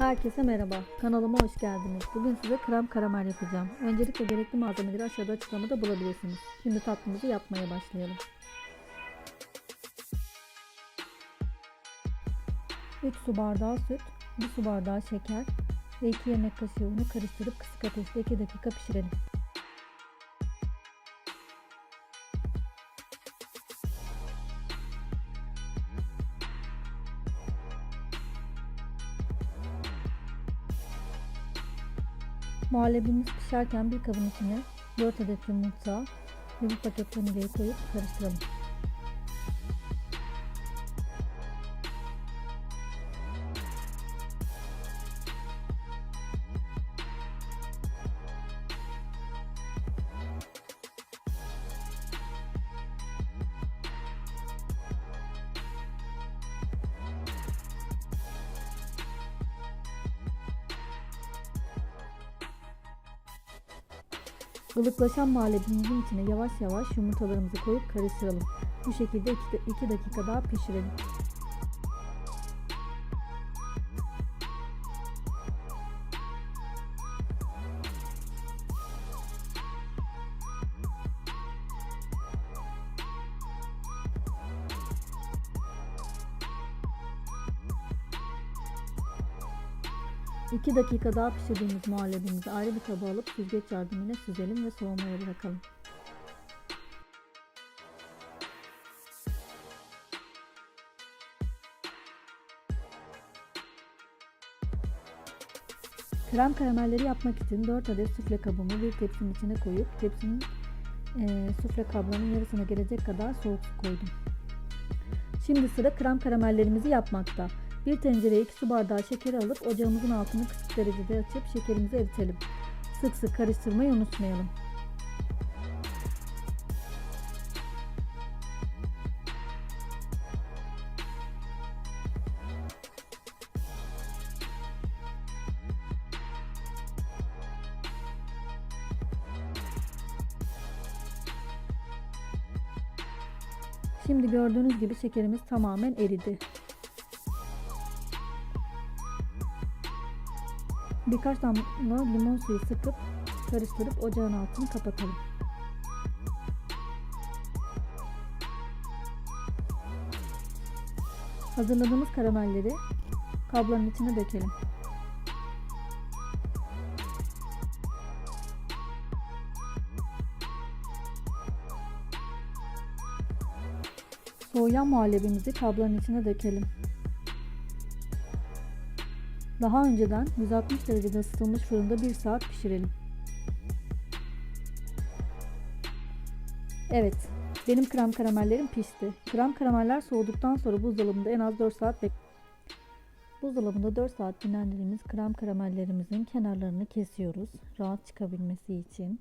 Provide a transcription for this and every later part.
Herkese merhaba. Kanalıma hoş geldiniz. Bugün size krem karamel yapacağım. Öncelikle gerekli malzemeleri aşağıda açıklamada bulabilirsiniz. Şimdi tatlımızı yapmaya başlayalım. 3 su bardağı süt, 1 su bardağı şeker ve 2 yemek kaşığı unu karıştırıp kısık ateşte 2 dakika pişirelim. Muhallebimiz pişerken bir kabın içine 4 adet yumurta ve bir paket vanilyayı koyup karıştıralım. Ilıklaşan muhallebimizin içine yavaş yavaş yumurtalarımızı koyup karıştıralım. Bu şekilde 2 dakika daha pişirelim. İki dakika daha pişirdiğimiz muhallebimizi ayrı bir kaba alıp süzgeç yardımıyla süzelim ve soğumaya bırakalım. Krem karamelleri yapmak için 4 adet sufle kabımı bir tepsinin içine koyup tepsinin e, sufle kablarının yarısına gelecek kadar soğuk su koydum. Şimdi sıra krem karamellerimizi yapmakta. Bir tencereye 2 su bardağı şekeri alıp ocağımızın altını kısık derecede açıp şekerimizi eritelim. Sık sık karıştırmayı unutmayalım. Şimdi gördüğünüz gibi şekerimiz tamamen eridi. Birkaç damla limon suyu sıkıp karıştırıp ocağın altını kapatalım. Hazırladığımız karamelleri kabların içine dökelim. Soğuyan muhallebimizi kabların içine dökelim. Daha önceden 160 derecede ısıtılmış fırında 1 saat pişirelim. Evet, benim krem karamellerim pişti. Krem karameller soğuduktan sonra buzdolabında en az 4 saat bek Buzdolabında 4 saat dinlendirdiğimiz krem karamellerimizin kenarlarını kesiyoruz. Rahat çıkabilmesi için.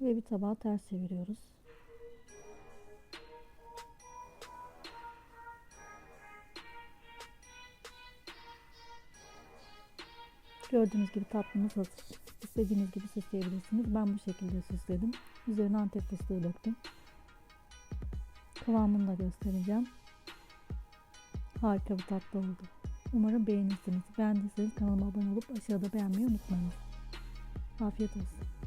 Ve bir tabağa ters çeviriyoruz. Gördüğünüz gibi tatlımız hazır. İstediğiniz gibi süsleyebilirsiniz. Ben bu şekilde süsledim. Üzerine antep fıstığı döktüm. Kıvamını da göstereceğim. Harika bir tatlı oldu. Umarım beğenirsiniz. Beğendiyseniz kanalıma abone olup aşağıda beğenmeyi unutmayın. Afiyet olsun.